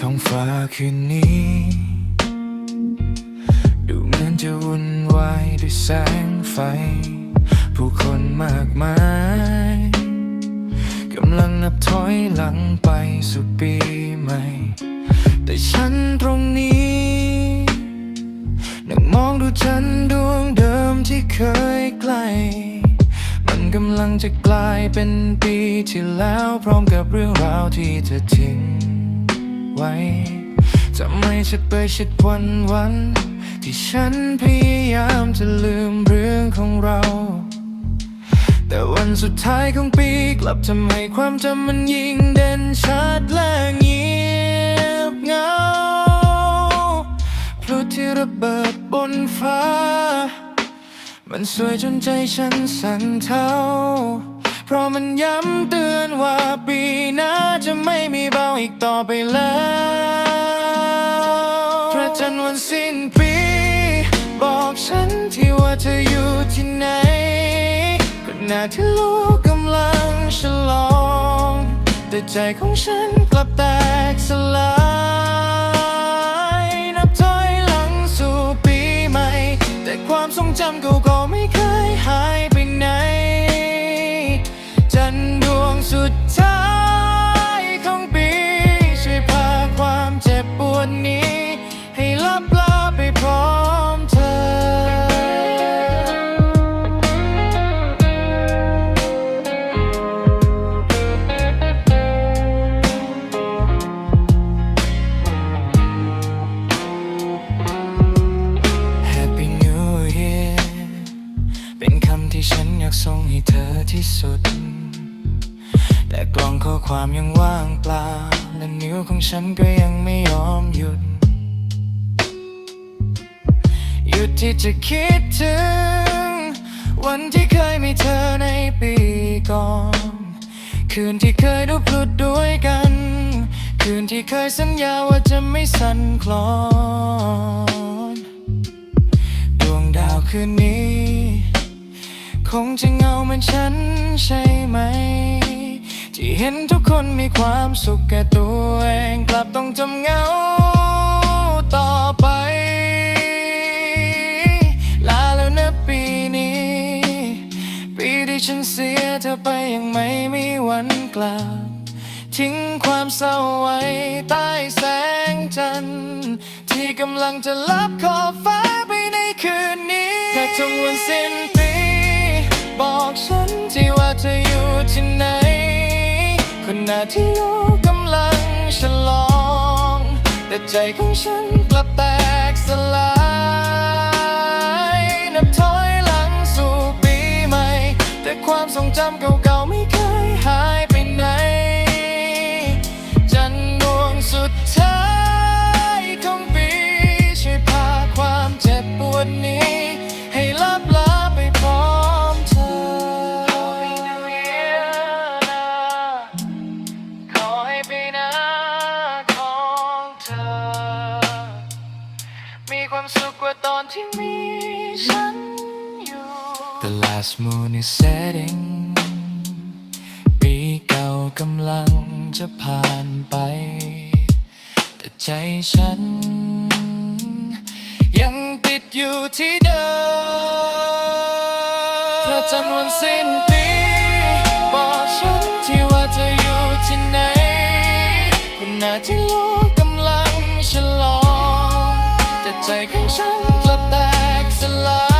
ท้องฟ้าคืนนี้ ดูเหมือนจะวุ่นวายด้วยแสงไฟ ผู้คนมากมาย กำลังนับถอยหลังไปสู่ปีใหม่ แต่ฉันตรงนี้นั่งมองดูฉันดวงเดิมที่เคยใกล้มันกำลังจะกลายเป็นปีที่แล้วพร้อมกับเรื่องราวที่เธอทิ้ง ไว้ทำไมฉันไปชิดวันวัน ที่ฉันพยายามจะลืมเรื่องของเรา แต่วันสุดท้ายของปีกลับทำให้ความจำมันยิ่งเด่นชัดและเงียบเงาพลุที่ระเบิดบนฟ้า มันสวยจนใจฉันสั่นเทา เพราะมันย้ำเตือนว่าปีหน้าจะไม่มีเบาอีกต่อไปแล้วพระจันทร์วันสิ้นปี บอกฉันที่ว่าเธออยู่ที่ไหนขณะที่โลกกำลังฉลอง แต่ใจของฉันกลับแตกสลายนับถอยหลังสู่ปีใหม่ แต่ความทรงจำเก่า ที่สุด แต่กล่องข้อความยังว่างเปล่า และนิ้วของฉันก็ยังไม่ยอมหยุด หยุดที่จะคิดถึง วันที่เคยมีเธอในปีก่อน คืนที่เคยดูพลุดด้วยกัน คืนที่เคยสัญญาว่าจะไม่สั่นคลอน ดวงดาวคืนนี้ คงจะเงาเหมือนฉันใช่ไหม ที่เห็นทุกคนมีความสุขแก่ตัวเองกลับต้องจำเงาต่อไป ลาแล้วนะปีนี้ ปีที่ฉันเสียเธอไปยังไม่มีวันกลับ ทิ้งความเศร้าไว้ใต้แสงจันทร์ที่กำลังจะลับขอบฟ้าไปในคืนนี้แค่ทุกวันสิ้น ฉลอง แต่ใจของฉันกลับแตกสลาย นับถอยหลังสู่ปีใหม่ แต่ความทรงจำเก่า Last moon is setting ปีเก่ากำลังจะผ่านไป แต่ใจฉัน ยังติดอยู่ที่เดิมพระจันวันสิ้นปี บอกฉันที่ว่าเธออยู่ที่ไหนขณะที่โลกกำลังฉลอง แต่ใจของฉันก็แตกสลาย